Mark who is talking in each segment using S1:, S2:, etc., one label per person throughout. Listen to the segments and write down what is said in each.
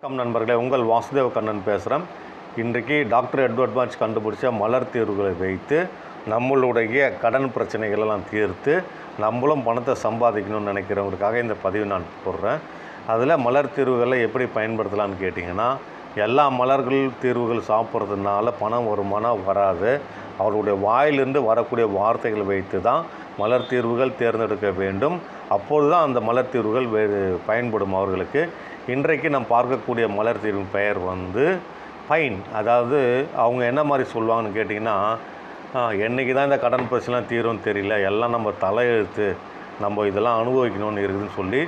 S1: வணக்கம் நண்பர்களே உங்கள் வாசுதேவ கண்ணன் பேசுகிறேன் இன்றைக்கு டாக்டர் எட்வர்ட் மார்ச் கண்டுபிடிச்ச மலர் தீர்வுகளை வைத்து நம்மளுடைய கடன் பிரச்சனைகளெல்லாம் தீர்த்து நம்மளும் பணத்தை சம்பாதிக்கணும்னு நினைக்கிறவங்களுக்காக இந்த பதிவு நான் போடுறேன். அதில் மலர் தீர்வுகளை எப்படி பயன்படுத்தலாம்னு கேட்டிங்கன்னா எல்லா மலர்கள் தீர்வுகள் சாப்பிட்றதுனால பணம் வருமானம் வராது. அவருடைய வாயிலிருந்து வரக்கூடிய வார்த்தைகளை வைத்து தான் மலர் தீர்வுகள் தேர்ந்தெடுக்க வேண்டும். அப்போது தான் அந்த மலர் தீர்வுகள் வே பயன்படும் அவர்களுக்கு. இன்றைக்கு நாம் பார்க்கக்கூடிய மலர் தீர்வின் பெயர் வந்து பைன். அதாவது அவங்க என்ன மாதிரி சொல்லுவாங்கன்னு கேட்டிங்கன்னா என்றைக்கு தான் இந்த கடன் பிரச்சனைலாம் தீரும்னு தெரியல. எல்லாம் நம்ம தலையெழுத்து. நம்ம இதெல்லாம் அனுபவிக்கணும்னு இருக்குதுன்னு சொல்லி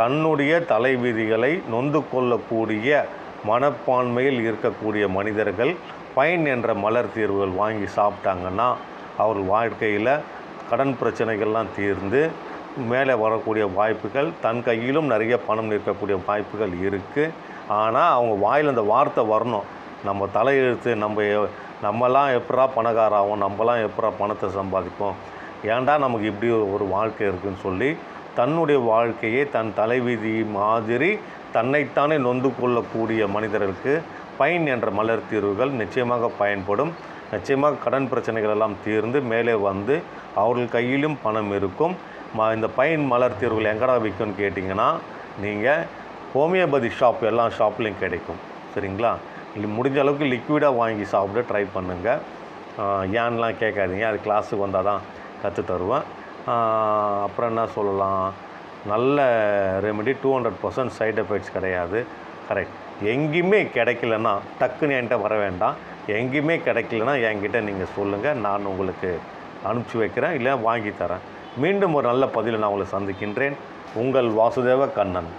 S1: தன்னுடைய தலைவிதிகளை நொந்து கொள்ளக்கூடிய மனப்பான்மையில் இருக்கக்கூடிய மனிதர்கள் பைன் என்ற மலர் தீர்வுகள் வாங்கி சாப்பிட்டாங்கன்னா அவர் வாழ்க்கையில் கடன் பிரச்சனைகள்லாம் தீர்ந்து மேலே வரக்கூடிய வாய்ப்புகள் தன் கையிலும் நிறைய பணம் இருக்கக்கூடிய வாய்ப்புகள் இருக்குது ஆனால் அவங்க வாயில் அந்த வார்த்தை வரணும். நம்ம தலையெழுத்து நம்ம நம்மலாம் எப்படா பணக்காராகும் நம்மலாம் எப்படா பணத்தை சம்பாதிப்போம்? ஏன்டா நமக்கு இப்படி ஒரு வாழ்க்கை இருக்குன்னு சொல்லி தன்னுடைய வாழ்க்கையை தன் தலைவிதி மாதிரி தன்னைத்தானே நொந்து கொள்ளக்கூடிய மனிதர்களுக்கு பைன் என்ற மலர் தீர்வுகள் நிச்சயமாக பயன்படும். நிச்சயமாக கடன் பிரச்சனைகள் எல்லாம் தீர்ந்து மேலே வந்து அவர்கள் கையிலும் பணம் இருக்கும். ம இந்த பைன் மலர் தீர்வுகள் எங்கடா விற்கும்னு கேட்டிங்கன்னா நீங்கள் ஹோமியோபதி ஷாப் எல்லா ஷாப்லேயும் கிடைக்கும். சரிங்களா? இல்லை முடிஞ்ச அளவுக்கு லிக்விடாக வாங்கி சாப்பிட ட்ரை பண்ணுங்கள் ஏன்லாம் கேட்காதீங்க. அது கிளாஸுக்கு வந்தால் தான் கற்று தருவேன். அப்புறம் என்ன சொல்லலாம்? நல்ல remedy two hundred percent side effects கிடையாது. கரெக்ட் எங்கேயுமே கிடைக்கலன்னா டக்குன்னு என்கிட்ட வர வேண்டாம். எங்கேயுமே கிடைக்கலன்னா என்கிட்ட நீங்கள் சொல்லுங்கள் நான் உங்களுக்கு அனுப்பிச்சி வைக்கிறேன். இல்லை வாங்கி தரேன். மீண்டும் ஒரு நல்ல பதிவில் நான் உங்களை சந்திக்கின்றேன். உங்கள் வாசுதேவ கண்ணன்.